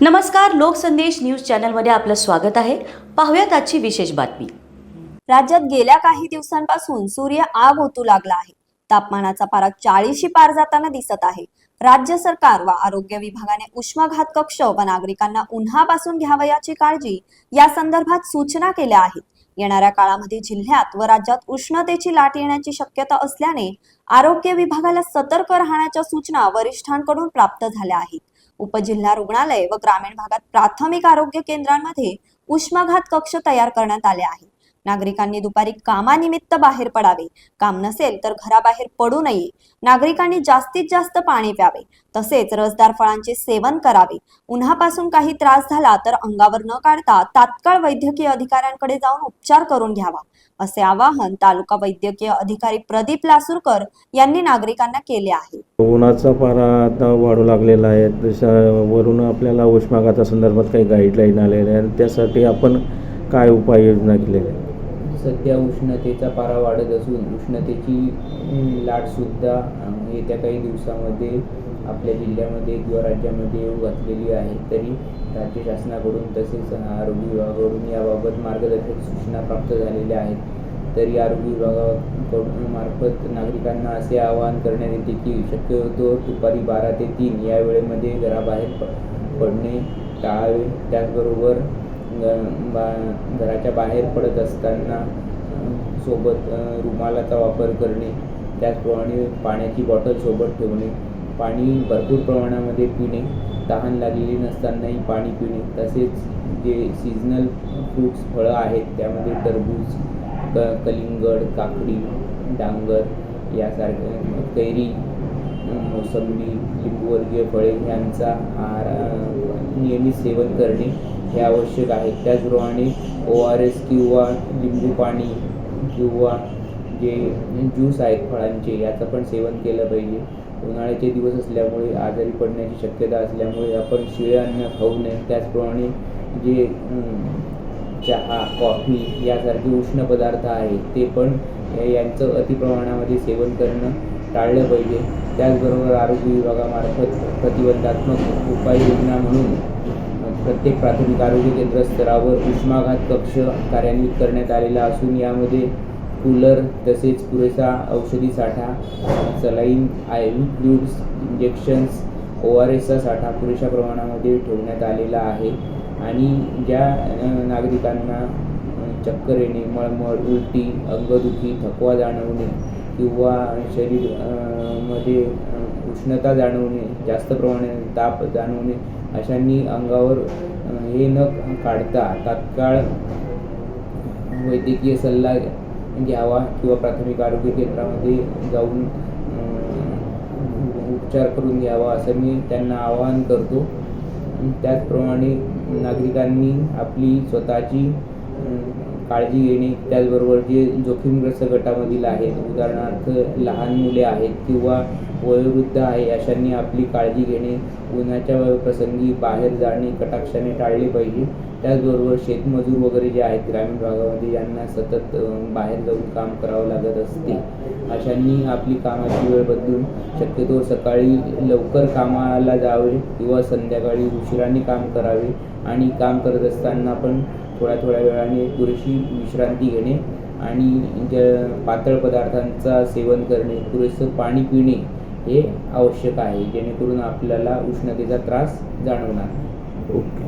नमस्कार लोकसंदेश न्यूज चॅनलमध्ये आपलं स्वागत आहे. पाहूयात आजची विशेष बातमी. राज्यात गेल्या काही दिवसांपासून सूर्य आग ओतू लागला आहे. तापमानाचा पारा चाळीशी पार जाताना दिसत आहे. राज्य सरकार व आरोग्य विभागाने उष्माघात कक्ष व नागरिकांना उन्हापासून घ्यावयाची काळजी या संदर्भात सूचना केल्या आहेत. येणाऱ्या काळामध्ये जिल्ह्यात व राज्यात उष्णतेची लाट येण्याची शक्यता असल्याने आरोग्य विभागाला सतर्क राहण्याच्या सूचना वरिष्ठांकडून प्राप्त झाल्या आहेत. उपजिल्हा रुग्णालय व ग्रामीण भागात प्राथमिक आरोग्य केंद्रांमध्ये उष्माघात कक्ष तयार करण्यात आले आहे. नागरिकांनी दुपारी कामानिमित्त बाहेर पडावे. काम नसेल तर घराबाहेर पडू नये. नागरिकांनी जास्तीत जास्त पाणी प्यावे. तसेच रसदार फळांचे सेवन करावे. उन्हापासून काही त्रास झाला तर अंगावर न काढता तात्काळ वैद्यकीय अधिकाऱ्यांकडे जाऊन उपचार करून घ्यावा असे आवाहन तालुका वैद्यकीय अधिकारी प्रदीप लासूरकर यांनी नागरिकांना केले आहे. उन्हाचा पारा आता वाढू लागलेला आहे. तशा वरून आपल्याला उष्माघातासंदर्भात काही गाईडलाईन आलेल्या आहे आणि त्यासाठी आपण काय उपाययोजना केलेल्या आहे सध्या उष्णतेचा पारा वाढत असून उष्णतेची लाटसुद्धा येत्या काही दिवसामध्ये आपल्या जिल्ह्यामध्ये किंवा राज्यामध्ये येऊ घातलेली आहे. तरी राज्य शासनाकडून तसेच आरोग्य विभागाकडून याबाबत मार्गदर्शक सूचना प्राप्त झालेल्या आहेत. तरी आरोग्य विभागाकडून मार्फत नागरिकांना असे आवाहन करण्यात येते की शक्यतो दुपारी बारा ते तीन या वेळेमध्ये घराबाहेर प पडणे टाळावे. त्याचबरोबर बा घराच्या बाहेर पडत असताना सोबत रुमालाचा वापर करणे. त्याचप्रमाणे पाण्याची बॉटल सोबत ठेवणे. पाणी भरपूर प्रमाणामध्ये पिणे. तहान लागलेली नसतानाही पाणी पिणे. तसेच जे सीझनल फ्रूट्स फळं आहेत त्यामध्ये टरबूज क कलिंगड काकडी डांगर यासारखे कैरी मोसंबी लिंबूवर्गीय फळे यांचा आहार नियमित सेवन करणे हे आवश्यक आहे. त्याचप्रमाणे ओ आर एस किंवा लिंबू पाणी किंवा जे ज्यूस आहेत फळांचे याचं पण सेवन केलं पाहिजे. उन्हाळ्याचे दिवस असल्यामुळे आजारी पडण्याची शक्यता असल्यामुळे आपण शिळे अन्न खाऊ नये. त्याचप्रमाणे जे चहा कॉफी यासारखे उष्ण पदार्थ आहेत ते पण यांचं अतिप्रमाणामध्ये सेवन करणं टाळलं पाहिजे. त्याचबरोबर आरोग्य विभागामार्फत प्रतिबंधात्मक उपाययोजना म्हणून प्रत्येक प्राथमिक आरोग्य केंद्र स्तरावर उष्माघात कक्ष कार्यान्वित करण्यात आलेला असून यामध्ये कूलर तसेच पुरेसा औषधी साठा saline I V injections O R एसचा साठा पुरेशा प्रमाणामध्ये ठेवण्यात आलेला आहे. आणि ज्या नागरिकांना चक्कर येणे मळमळ उलटी अंगदुखी थकवा जाणवणे किंवा शरीरमध्ये उष्णता जाणवणे जास्त प्रमाणात ताप जाणवणे अशांनी अंगावर हे न काढता तात्काळ वैद्यकीय सल्ला घ्यावा किंवा प्राथमिक आरोग्य केंद्रामध्ये जाऊन उपचार करून घ्यावा असं मी त्यांना आवाहन करतो. त्याचप्रमाणे नागरिकांनी आपली स्वतःची काळजी घेणे त्याचबरोबर जे जोखीमग्रस्त गटामधील आहेत उदाहरणार्थ लहान मुले आहेत किंवा वयोवृद्ध आहे अशांनी आपली काळजी घेणे उन्हाच्या प्रसंगी बाहेर जाणे कटाक्षाने टाळले पाहिजे. त्याचबरोबर शेतमजूर वगैरे जे आहेत ग्रामीण भागामध्ये यांना सतत बाहेर जाऊन काम करावं लागत असते. अशांनी आपली कामाची वेळ बदलून शक्यतो सकाळी लवकर कामाला जावे किंवा संध्याकाळी उशिराने काम करावे आणि काम करत असताना पण थोड्या थोड्या वेळाने पुरेशी विश्रांती घेणे आणि ज्या पातळ पदार्थांचा सेवन करणे पुरेसं पाणी पिणे हे आवश्यक आहे जेणेकरून आपल्याला उष्णतेचा त्रास जाणवणार ओके.